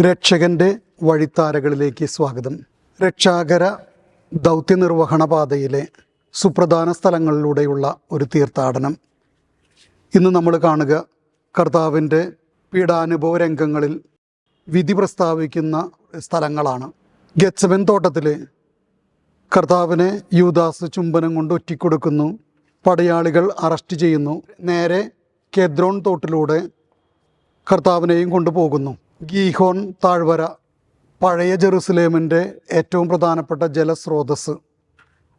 രക്ഷകന്റെ വഴിത്താരകളിലേക്ക് സ്വാഗതം. രക്ഷാകര ദൗത്യനിർവഹണ പാതയിലെ സുപ്രധാന സ്ഥലങ്ങളിലൂടെയുള്ള ഒരു തീർത്ഥാടനം. ഇന്ന് നമ്മൾ കാണുക കർത്താവിന്റെ പീഡാനുഭവ രംഗങ്ങളിൽ വിധി പ്രസ്താവിക്കുന്ന സ്ഥലങ്ങളാണ്. ഗച്ചവൻ തോട്ടത്തിൽ കർത്താവിനെ യൂദാസ് ചുംബനം കൊണ്ട് ഒറ്റിക്കൊടുക്കുന്നു. പടയാളികൾ അറസ്റ്റ് ചെയ്യുന്നു. നേരെ കെദ്രോൺ തോട്ടിലൂടെ കർത്താവിനെയും കൊണ്ടുപോകുന്നു. ഗീഹോൺ താഴ്വര പഴയ ജെറുസലേമിന്റെ ഏറ്റവും പ്രധാനപ്പെട്ട ജലസ്രോതസ്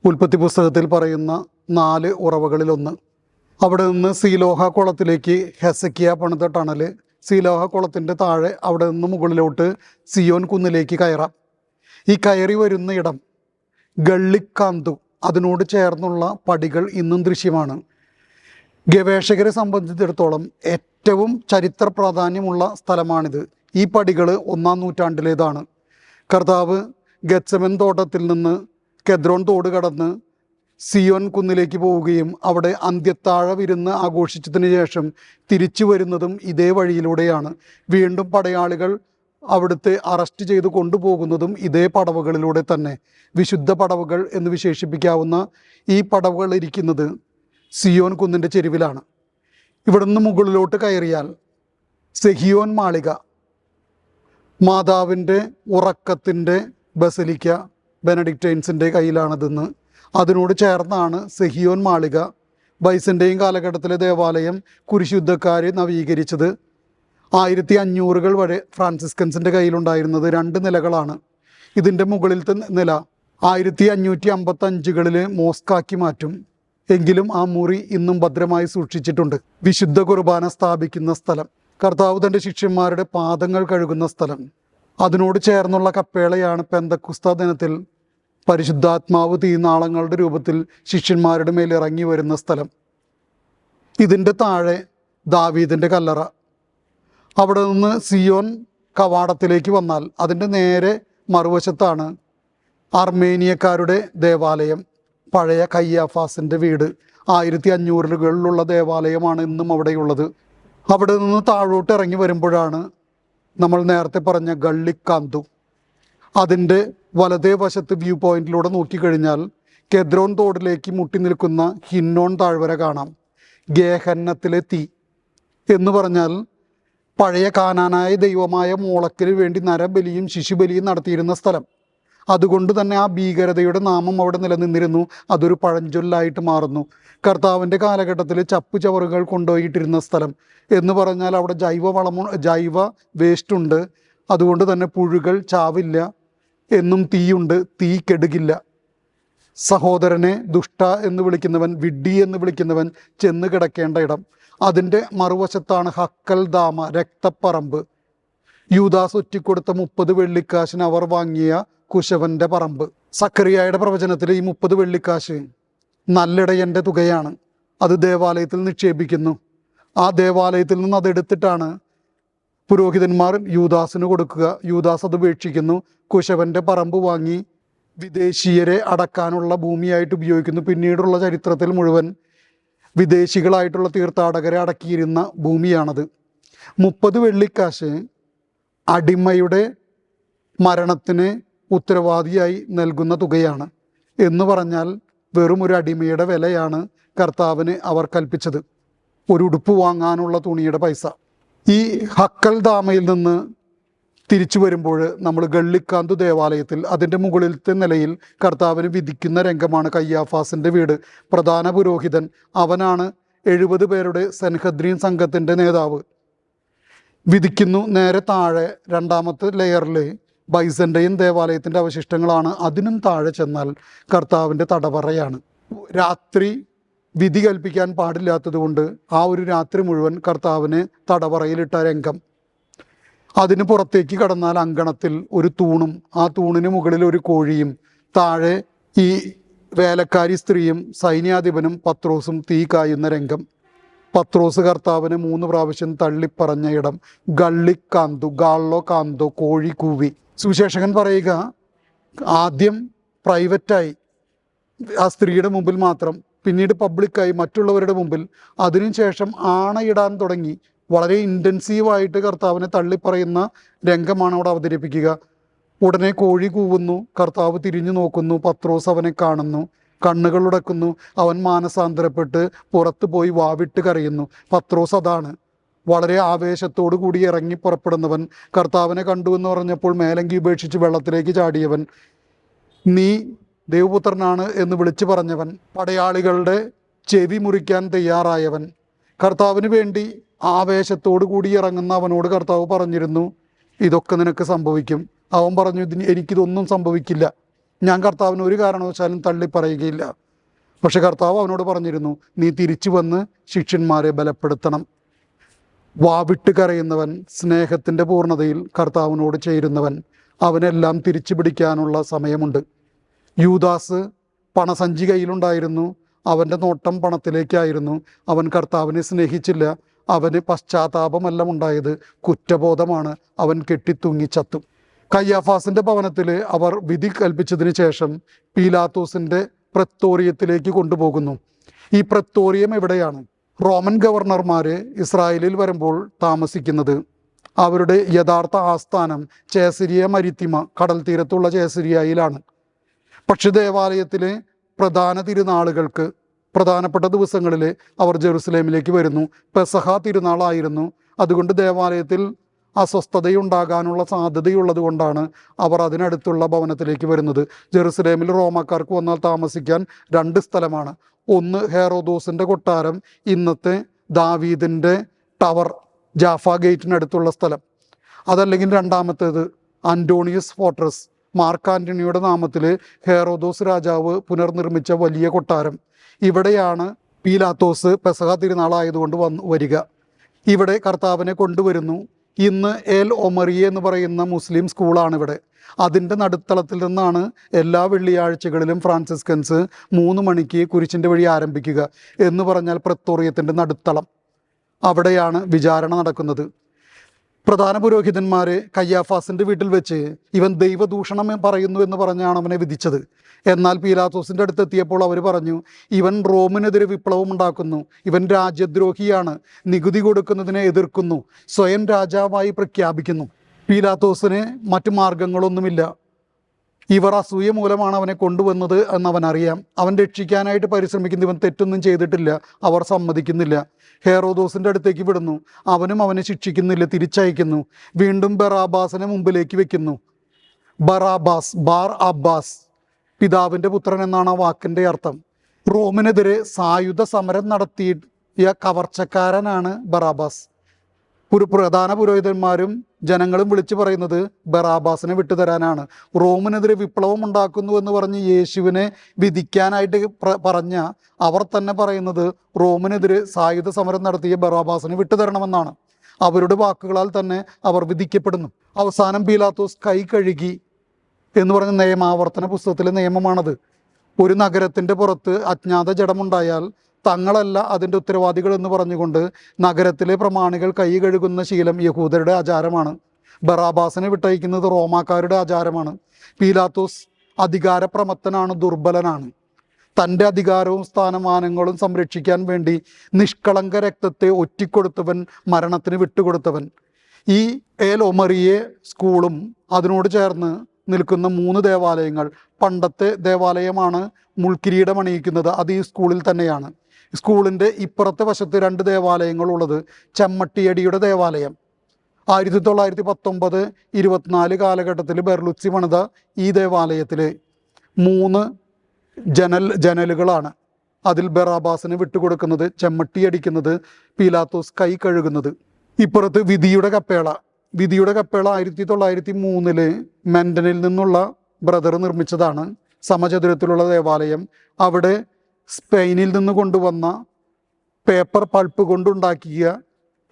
ഉൽപ്പത്തി പുസ്തകത്തിൽ പറയുന്ന നാല് ഉറവകളിലൊന്ന്. അവിടെ നിന്ന് സീലോഹ കുളത്തിലേക്ക് ഹെസക്കിയ പണിത ടണൽ സീലോഹ കുളത്തിന്റെ താഴെ അവിടെ നിന്ന് മുകളിലോട്ട് സിയോൻ കുന്നിലേക്ക് കയറാം. ഈ കയറി വരുന്ന ഇടം ഗള്ളിക്കാന്തു അതിനോട് ചേർന്നുള്ള പടികൾ ഇന്നും ദൃശ്യമാണ്. ഗവേഷകരെ സംബന്ധിച്ചിടത്തോളം ഏറ്റവും ചരിത്ര പ്രാധാന്യമുള്ള സ്ഥലമാണിത്. ഈ പടികൾ ഒന്നാം നൂറ്റാണ്ടിലേതാണ്. കർത്താവ് ഗച്ചമൻ തോട്ടത്തിൽ നിന്ന് കെദ്രോൺ തോട് കടന്ന് സിയോൻ കുന്നിലേക്ക് പോവുകയും അവിടെ അന്ത്യത്താഴ വിരുന്ന് ആഘോഷിച്ചതിന് ശേഷം തിരിച്ചു വരുന്നതും ഇതേ വഴിയിലൂടെയാണ്. വീണ്ടും പടയാളികൾ അവിടുത്തെ അറസ്റ്റ് ചെയ്ത് കൊണ്ടുപോകുന്നതും ഇതേ പടവുകളിലൂടെ തന്നെ. വിശുദ്ധ പടവുകൾ എന്ന് വിശേഷിപ്പിക്കാവുന്ന ഈ പടവുകൾ ഇരിക്കുന്നത് സിയോൻ കുന്നിന്റെ ചെരുവിലാണ്. ഇവിടുന്ന് മുകളിലോട്ട് കയറിയാൽ സെഹിയോൻ മാളിക. മാതാവിന്റെ ഉറക്കത്തിന്റെ ബസലിക്ക ബെനഡിക്റ്റൈൻസിന്റെ കയ്യിലാണതെന്ന്. അതിനോട് ചേർന്നാണ് സെഹിയോൻ മാളിക. ബൈസന്റെയും കാലഘട്ടത്തിലെ ദേവാലയം കുരിശുദ്ധക്കാർ നവീകരിച്ചത്. ആയിരത്തി അഞ്ഞൂറുകൾ വരെ ഫ്രാൻസിസ്കൻസിന്റെ കയ്യിലുണ്ടായിരുന്നത് രണ്ട് നിലകളാണ്. ഇതിന്റെ മുകളിലത്തെ നില ആയിരത്തി അഞ്ഞൂറ്റി അമ്പത്തഞ്ചുകളിൽ മോസ്കാക്കി മാറ്റും. എങ്കിലും ആ മുറി ഇന്നും ഭദ്രമായി സൂക്ഷിച്ചിട്ടുണ്ട്. വിശുദ്ധ കുർബാന സ്ഥാപിക്കുന്ന സ്ഥലം. കർത്താവ് തന്റെ ശിഷ്യന്മാരുടെ പാദങ്ങൾ കഴുകുന്ന സ്ഥലം. അതിനോട് ചേർന്നുള്ള കപ്പേളയാണ് പെന്തക്കുസ്ത ദിനത്തിൽ പരിശുദ്ധാത്മാവ് തീനാളങ്ങളുടെ രൂപത്തിൽ ശിഷ്യന്മാരുടെ മേൽ ഇറങ്ങി വരുന്ന സ്ഥലം. ഇതിന്റെ താഴെ ദാവീദിന്റെ കല്ലറ. അവിടെ നിന്ന് സിയോൻ കവാടത്തിലേക്ക് വന്നാൽ അതിന്റെ നേരെ മറുവശത്താണ് അർമേനിയക്കാരുടെ ദേവാലയം. പഴയ കയ്യാഫാസിന്റെ വീട്. ആയിരത്തി അഞ്ഞൂറുകളിലുള്ള ദേവാലയമാണ് ഇന്നും അവിടെയുള്ളത്. അവിടെ നിന്ന് താഴോട്ട് ഇറങ്ങി വരുമ്പോഴാണ് നമ്മൾ നേരത്തെ പറഞ്ഞ ഗള്ളിക്കാന്തു. അതിന്റെ വലതേ വശത്ത് വ്യൂ പോയിന്റിലൂടെ നോക്കിക്കഴിഞ്ഞാൽ കെദ്രോൺ തോടിലേക്ക് മുട്ടി നിൽക്കുന്ന ഹിന്നോൺ താഴ്വര കാണാം. ഗേഹന്നത്തിലെ തീ. എന്ന് പറഞ്ഞാൽ പഴയ കാനാനായ ദൈവമായ മോളക്കിന് വേണ്ടി നരബലിയും ശിശുബലിയും നടത്തിയിരുന്ന സ്ഥലം. അതുകൊണ്ട് തന്നെ ആ ഭീകരതയുടെ നാമം അവിടെ നിലനിന്നിരുന്നു. അതൊരു പഴഞ്ചൊല്ലായിട്ട് മാറുന്നു. കർത്താവിന്റെ കാലഘട്ടത്തിൽ ചപ്പു ചവറുകൾ കൊണ്ടുപോയിട്ടിരുന്ന സ്ഥലം എന്ന് പറഞ്ഞാൽ അവിടെ ജൈവ വളമു ജൈവ വേസ്റ്റ് ഉണ്ട്. അതുകൊണ്ട് തന്നെ പുഴുകൾ ചാവില്ല. എന്നും തീയുണ്ട്. തീ കെടുകില്ല. സഹോദരനെ ദുഷ്ട എന്ന് വിളിക്കുന്നവൻ വിഡ്ഡി എന്ന് വിളിക്കുന്നവൻ ചെന്ന് കിടക്കേണ്ട ഇടം. അതിന്റെ മറുവശത്താണ് ഹക്കൽ ദാമ രക്തപ്പറമ്പ്. യൂദാസ് ഒറ്റിക്കൊടുത്ത മുപ്പത് വെള്ളിക്കാശിന് അവർ വാങ്ങിയ കുശവന്റെ പറമ്പ്. സക്കറിയായുടെ പ്രവചനത്തിൽ ഈ മുപ്പത് വെള്ളിക്കാശ് നല്ലിടയന്റെ തുകയാണ് അത് ദേവാലയത്തിൽ നിക്ഷേപിക്കുന്നു. ആ ദേവാലയത്തിൽ നിന്ന് അതെടുത്തിട്ടാണ് പുരോഹിതന്മാർ യൂദാസിന് കൊടുക്കുക. യൂദാസ് അത് ഉപേക്ഷിക്കുന്നു. കുശവന്റെ പറമ്പ് വാങ്ങി വിദേശീയരെ അടക്കാനുള്ള ഭൂമിയായിട്ട് ഉപയോഗിക്കുന്നു. പിന്നീടുള്ള ചരിത്രത്തിൽ മുഴുവൻ വിദേശികളായിട്ടുള്ള തീർത്ഥാടകരെ അടക്കിയിരുന്ന ഭൂമിയാണത്. മുപ്പത് വെള്ളിക്കാശ് അടിമയുടെ മരണത്തിന് ഉത്തരവാദിയായി നൽകുന്ന തുകയാണ്. എന്ന് പറഞ്ഞാൽ വെറും ഒരു അടിമയുടെ വിലയാണ് കർത്താവിന് അവർ കൽപ്പിച്ചത്. ഒരു ഉടുപ്പ് വാങ്ങാനുള്ള തുണിയുടെ പൈസ. ഈ ഹക്കൽ ദാമയിൽ നിന്ന് തിരിച്ചു വരുമ്പോൾ നമ്മൾ ഗള്ളിക്കാന്തു ദേവാലയത്തിൽ അതിന്റെ മുകളിലത്തെ നിലയിൽ കർത്താവിന് വിധിക്കുന്ന രംഗമാണ് കയ്യാഫാസിന്റെ വീട്. പ്രധാന പുരോഹിതൻ അവനാണ് എഴുപത് പേരുടെ സെൻഹദ്രീൻ സംഘത്തിന്റെ നേതാവ്. വിധിക്കുന്നു നേരെ താഴെ രണ്ടാമത്തെ ലെയറിൽ ബൈസന്റെയും ദേവാലയത്തിന്റെ അവശിഷ്ടങ്ങളാണ്. അതിനും താഴെ ചെന്നാൽ കർത്താവിന്റെ തടവറയാണ്. രാത്രി വിധി കൽപ്പിക്കാൻ പാടില്ലാത്തതുകൊണ്ട് ആ ഒരു രാത്രി മുഴുവൻ കർത്താവിനെ തടവറയിലിട്ട രംഗം. അതിന് പുറത്തേക്ക് കടന്നാൽ അങ്കണത്തിൽ ഒരു തൂണും ആ തൂണിന് മുകളിൽ ഒരു കോഴിയും താഴെ ഈ വേലക്കാരി സ്ത്രീയും സൈന്യാധിപനും പത്രോസും തീ കായുന്ന രംഗം. പത്രോസ് കർത്താവിനെ മൂന്ന് പ്രാവശ്യം തള്ളിപ്പറഞ്ഞ ഇടം. ഗള്ളിക്കാന്തു ഗാളോ കാന്തോ കോഴി കൂവി. സുവിശേഷകൻ പറയുക ആദ്യം പ്രൈവറ്റായി ആ സ്ത്രീയുടെ മുമ്പിൽ മാത്രം പിന്നീട് പബ്ലിക്കായി മറ്റുള്ളവരുടെ മുമ്പിൽ അതിനുശേഷം ആണയിടാൻ തുടങ്ങി. വളരെ ഇന്റൻസീവായിട്ട് കർത്താവിനെ തള്ളിപ്പറയുന്ന രംഗമാണ് അവിടെ അവതരിപ്പിക്കുക. ഉടനെ കോഴി കൂവുന്നു കർത്താവ് തിരിഞ്ഞു നോക്കുന്നു പത്രോസ് അവനെ കാണുന്നു കണ്ണുകൾ ഉടക്കുന്നു അവൻ മാനസാന്തരപ്പെട്ട് പുറത്തു പോയി വാവിട്ട് കരയുന്നു. പത്രോസ് അതാണ്. വളരെ ആവേശത്തോടു കൂടി ഇറങ്ങി പുറപ്പെടുന്നവൻ കർത്താവിനെ കണ്ടു എന്ന് പറഞ്ഞപ്പോൾ മേലങ്കി ഉപേക്ഷിച്ച് വെള്ളത്തിലേക്ക് ചാടിയവൻ നീ ദേവപുത്രനാണ് എന്ന് വിളിച്ചു പറഞ്ഞവൻ പടയാളികളുടെ ചെവി മുറിക്കാൻ തയ്യാറായവൻ. കർത്താവിന് വേണ്ടി ആവേശത്തോടു കൂടി ഇറങ്ങുന്ന അവനോട് കർത്താവ് പറഞ്ഞിരുന്നു ഇതൊക്കെ നിനക്ക് സംഭവിക്കും. അവൻ പറഞ്ഞു ഇതിന് എനിക്കിതൊന്നും സംഭവിക്കില്ല. ഞാൻ കർത്താവിന് ഒരു കാരണവശാലും തള്ളി പറയുകയില്ല പക്ഷെ കർത്താവ് അവനോട് പറഞ്ഞിരുന്നു നീ തിരിച്ചു വന്ന് ശിഷ്യന്മാരെ ബലപ്പെടുത്തണം. വാവിട്ട് കരയുന്നവൻ സ്നേഹത്തിന്റെ പൂർണതയിൽ കർത്താവിനോട് ചേരുന്നവൻ അവനെല്ലാം തിരിച്ചു പിടിക്കാനുള്ള സമയമുണ്ട്. യൂദാസ് പണസഞ്ചി കയ്യിലുണ്ടായിരുന്നു അവന്റെ നോട്ടം പണത്തിലേക്കായിരുന്നു. അവൻ കർത്താവിനെ സ്നേഹിച്ചില്ല. അവന് പശ്ചാത്താപമെല്ലാം ഉണ്ടായത്. കുറ്റബോധമാണ്. അവൻ കെട്ടിത്തൂങ്ങി ചത്തു. കയ്യാഫാസിന്റെ ഭവനത്തിൽ അവർ വിധി കൽപ്പിച്ചതിന് ശേഷം പീലാത്തോസിന്റെ പ്രത്തോറിയത്തിലേക്ക് കൊണ്ടുപോകുന്നു. ഈ പ്രത്തോറിയം എവിടെയാണ്? റോമൻ ഗവർണർമാർ ഇസ്രായേലിൽ വരുമ്പോൾ താമസിക്കുന്നത്. അവരുടെ യഥാർത്ഥ ആസ്ഥാനം ചേസരിയ മരിത്തിമ കടൽ തീരത്തുള്ള ചേസരിയയിലാണ്. പക്ഷെ ദേവാലയത്തിലെ പ്രധാന തിരുനാളുകൾക്ക് പ്രധാനപ്പെട്ട ദിവസങ്ങളിൽ അവർ ജെറുസലേമിലേക്ക് വരുന്നു. പെസഹ തിരുനാളായിരുന്നു. അതുകൊണ്ട് ദേവാലയത്തിൽ അസ്വസ്ഥതയുണ്ടാകാനുള്ള സാധ്യതയുള്ളത് കൊണ്ടാണ് അവർ അതിനടുത്തുള്ള ഭവനത്തിലേക്ക് വരുന്നത്. ജെറുസലേമിൽ റോമാക്കാർക്ക് വന്നാൽ താമസിക്കാൻ രണ്ട് സ്ഥലമാണ്. ഒന്ന് ഹേറോദോസിന്റെ കൊട്ടാരം ഇന്നത്തെ ദാവീദിന്റെ ടവർ ജാഫ ഗേറ്റിനടുത്തുള്ള സ്ഥലം. അതല്ലെങ്കിൽ രണ്ടാമത്തേത് അന്റോണിയസ് ഫോർട്രസ്. മാർക്ക് ആന്റണിയുടെ നാമത്തിൽ ഹേറോദോസ് രാജാവ് പുനർനിർമ്മിച്ച വലിയ കൊട്ടാരം. ഇവിടെയാണ് പീലാത്തോസ് പെസഹ തിരുനാളായതുകൊണ്ട് വന്ന് വരിക. ഇവിടെ കർത്താവിനെ കൊണ്ടുവരുന്നു. ഇന്ന് എൽ ഒമറിയ എന്ന് പറയുന്ന മുസ്ലിം സ്കൂളാണ് ഇവിടെ. അതിന്റെ നടുത്തളത്തിൽ നിന്നാണ് എല്ലാ വെള്ളിയാഴ്ചകളിലും ഫ്രാൻസിസ്കൻസ് മൂന്ന് മണിക്ക് കുരിശിന്റെ വഴി ആരംഭിക്കുക എന്ന് പറഞ്ഞാൽ പ്രത്തോറിയത്തിന്റെ നടുത്തളം. അവിടെയാണ് വിചാരണ നടക്കുന്നത്. പ്രധാന പുരോഹിതന്മാർ കയ്യാഫാസിന്റെ വീട്ടിൽ വെച്ച് ഇവൻ ദൈവദൂഷണം പറയുന്നു എന്ന് പറഞ്ഞാണ് അവനെ വിധിച്ചത്. എന്നാൽ പീലാത്തോസിന്റെ അടുത്ത് എത്തിയപ്പോൾ അവർ പറഞ്ഞു ഇവൻ റോമിനെതിരെ വിപ്ലവം ഉണ്ടാക്കുന്നു. ഇവൻ രാജ്യദ്രോഹിയാണ്. നികുതി കൊടുക്കുന്നതിനെ എതിർക്കുന്നു. സ്വയം രാജാവായി പ്രഖ്യാപിക്കുന്നു. പീലാത്തോസിന് മറ്റു മാർഗങ്ങളൊന്നുമില്ല. ഇവർ അസൂയ മൂലമാണ് അവനെ കൊണ്ടുവന്നത് എന്ന് അറിയാം അവൻ രക്ഷിക്കാനായിട്ട് പരിശ്രമിക്കുന്നു ഇവൻ തെറ്റൊന്നും ചെയ്തിട്ടില്ല. അവർ സമ്മതിക്കുന്നില്ല. ഹേറോദോസിന്റെ അടുത്തേക്ക് വിടുന്നു. അവനും അവനെ ശിക്ഷിക്കുന്നില്ല തിരിച്ചയക്കുന്നു. വീണ്ടും ബറാബാസിനെ മുമ്പിലേക്ക് വെക്കുന്നു. ബറാബാസ് ബാർ അബ്ബാസ് പിതാവിന്റെ പുത്രൻ എന്നാണ് ആ വാക്കിന്റെ അർത്ഥം. റോമിനെതിരെ സായുധ സമരം നടത്തിയ കവർച്ചക്കാരനാണ് ബറാബാസ്. ഒരു പ്രധാന പുരോഹിതന്മാരും ജനങ്ങളും വിളിച്ചു പറയുന്നത് ബറാബാസിനെ വിട്ടുതരാനാണ്. റോമിനെതിരെ വിപ്ലവം ഉണ്ടാക്കുന്നു എന്ന് പറഞ്ഞ് യേശുവിനെ വിധിക്കാനായിട്ട് പറഞ്ഞ അവർ തന്നെ പറയുന്നത് റോമിനെതിരെ സായുധ സമരം നടത്തിയ ബറാബാസിനെ വിട്ടുതരണമെന്നാണ്. അവരുടെ വാക്കുകളാൽ തന്നെ അവർ വിധിക്കപ്പെടുന്നു. അവസാനം പീലാത്തോസ് കൈ കഴുകി എന്ന് പറഞ്ഞ നിയമാവർത്തന പുസ്തകത്തിലെ നിയമമാണത്. ഒരു നഗരത്തിന്റെ പുറത്ത് അജ്ഞാത ജഡമുണ്ടായാൽ തങ്ങളല്ല അതിന്റെ ഉത്തരവാദികൾ എന്ന് പറഞ്ഞുകൊണ്ട് നഗരത്തിലെ പ്രമാണികൾ കൈ കഴുകുന്ന ശീലം യഹൂദരുടെ ആചാരമാണ്. ബറാബാസിനെ വിട്ടയക്കുന്നത് റോമാക്കാരുടെ ആചാരമാണ്. പീലാത്തോസ് അധികാരപ്രമത്തനാണ് ദുർബലനാണ്. തന്റെ അധികാരവും സ്ഥാനമാനങ്ങളും സംരക്ഷിക്കാൻ വേണ്ടി നിഷ്കളങ്ക രക്തത്തെ ഒറ്റിക്കൊടുത്തവൻ മരണത്തിന് വിട്ടുകൊടുത്തവൻ. ഈ ഏൽ ഒമറിയെ സ്കൂളും അതിനോട് ചേർന്ന് നിൽക്കുന്ന മൂന്ന് ദേവാലയങ്ങൾ പണ്ടത്തെ ദേവാലയമാണ് മുൾക്കിരീടം അണിയിക്കുന്നത് അത് ഈ സ്കൂളിൽ തന്നെയാണ്. സ്കൂളിന്റെ ഇപ്പുറത്തെ വശത്ത് രണ്ട് ദേവാലയങ്ങളുള്ളത് ചെമ്മട്ടിയടിയുടെ ദേവാലയം. ആയിരത്തി തൊള്ളായിരത്തി പത്തൊമ്പത് ഇരുപത്തിനാല് കാലഘട്ടത്തിൽ ബെർലുച്ചി പണിത ഈ ദേവാലയത്തിൽ മൂന്ന് ജനൽ ജനലുകളാണ്. അതിൽ ബെറാബാസിന് വിട്ടുകൊടുക്കുന്നത് ചെമ്മട്ടി അടിക്കുന്നത് പീലാത്തോസ് കൈ കഴുകുന്നത്. ഇപ്പുറത്ത് വിധിയുടെ കപ്പേള. വിധിയുടെ കപ്പേള ആയിരത്തി തൊള്ളായിരത്തി മൂന്നിൽ മെൻഡനിൽ നിന്നുള്ള ബ്രദർ നിർമ്മിച്ചതാണ്. സമചതുരത്തിലുള്ള ദേവാലയം. അവിടെ സ്പെയിനിൽ നിന്ന് കൊണ്ടുവന്ന പേപ്പർ പൾപ്പ് കൊണ്ടുണ്ടാക്കിയ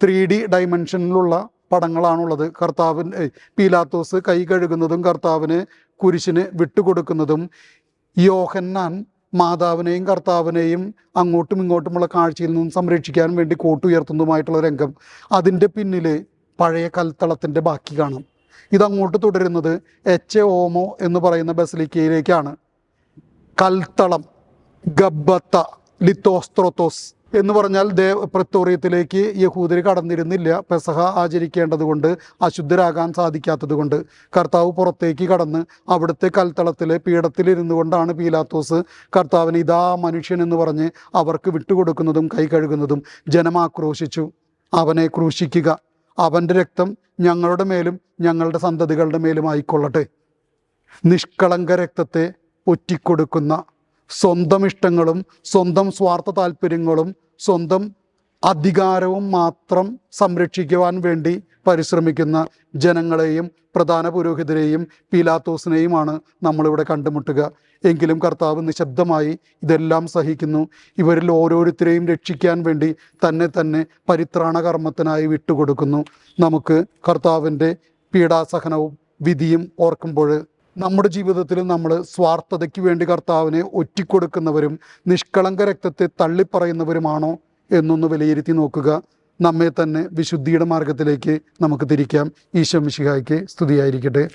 ത്രീ ഡി ഡൈമെൻഷനിലുള്ള പടങ്ങളാണുള്ളത്. കർത്താവിന് പീലാത്തോസ് കൈ കഴുകുന്നതും കർത്താവിന് കുരിശിന് വിട്ടുകൊടുക്കുന്നതും യോഹന്നാൻ മാതാവിനെയും കർത്താവിനെയും അങ്ങോട്ടും ഇങ്ങോട്ടുമുള്ള കാഴ്ചയിൽ നിന്നും സംരക്ഷിക്കാൻ വേണ്ടി കോട്ടുയർത്തുന്നതുമായിട്ടുള്ള രംഗം. അതിന്റെ പിന്നിൽ പഴയ കൽത്തളത്തിന്റെ ബാക്കി കാണാം. ഇതങ്ങോട്ട് തുടരുന്നത് എച്ച് ഓമോ എന്ന് പറയുന്ന ബസലിക്കയിലേക്കാണ്. കൽത്തളം. ഗബ്ബത്ത ലിത്തോസ്ത്രോത്തോസ് എന്ന് പറഞ്ഞാൽ ദേവ പ്രത്തോറിയത്തിലേക്ക് യഹൂദർ കടന്നിരുന്നില്ല. പെസഹ ആചരിക്കേണ്ടതുകൊണ്ട് അശുദ്ധരാകാൻ സാധിക്കാത്തതുകൊണ്ട് കർത്താവ് പുറത്തേക്ക് കടന്ന് അവിടുത്തെ കൽത്തളത്തിലെ പീഠത്തിലിരുന്നു കൊണ്ടാണ് പീലാത്തോസ് കർത്താവിന് ഇതാ മനുഷ്യൻ എന്ന് പറഞ്ഞ് അവർക്ക് വിട്ടുകൊടുക്കുന്നതും കൈ കഴുകുന്നതും ജനം ആക്രോശിച്ചു. അവനെ ക്രൂശിക്കുക. അവന്റെ രക്തം ഞങ്ങളുടെ മേലും ഞങ്ങളുടെ സന്തതികളുടെ മേലും ആയിക്കൊള്ളട്ടെ. നിഷ്കളങ്ക രക്തത്തെ ഒറ്റിക്കൊടുക്കുന്ന സ്വന്തം ഇഷ്ടങ്ങളും സ്വന്തം സ്വാർത്ഥ താല്പര്യങ്ങളും സ്വന്തം അധികാരവും മാത്രം സംരക്ഷിക്കുവാൻ വേണ്ടി പരിശ്രമിക്കുന്ന ജനങ്ങളെയും പ്രധാന പുരോഹിതരെയും പീലാത്തോസിനെയുമാണ് നമ്മളിവിടെ കണ്ടുമുട്ടുക. എങ്കിലും കർത്താവ് നിശബ്ദമായി ഇതെല്ലാം സഹിക്കുന്നു. ഇവരിൽ ഓരോരുത്തരെയും രക്ഷിക്കാൻ വേണ്ടി തന്നെ തന്നെ പരിത്രാണ കർമ്മത്തിനായി വിട്ടുകൊടുക്കുന്നു. നമുക്ക് കർത്താവിന്റെ പീഡാസഹനവും വിധിയും ഓർക്കുമ്പോൾ നമ്മുടെ ജീവിതത്തിൽ നമ്മൾ സ്വാർത്ഥതയ്ക്ക് വേണ്ടി കർത്താവിനെ ഒറ്റിക്കൊടുക്കുന്നവരും നിഷ്കളങ്ക രക്തത്തെ തള്ളിപ്പറയുന്നവരുമാണോ എന്നൊന്ന് വിലയിരുത്തി നോക്കുക. നമ്മെ തന്നെ വിശുദ്ധിയുടെ മാർഗത്തിലേക്ക് നമുക്ക് തിരിക്കാം. ഈശോ മിശിഹായ്ക്ക് സ്തുതിയായിരിക്കട്ടെ.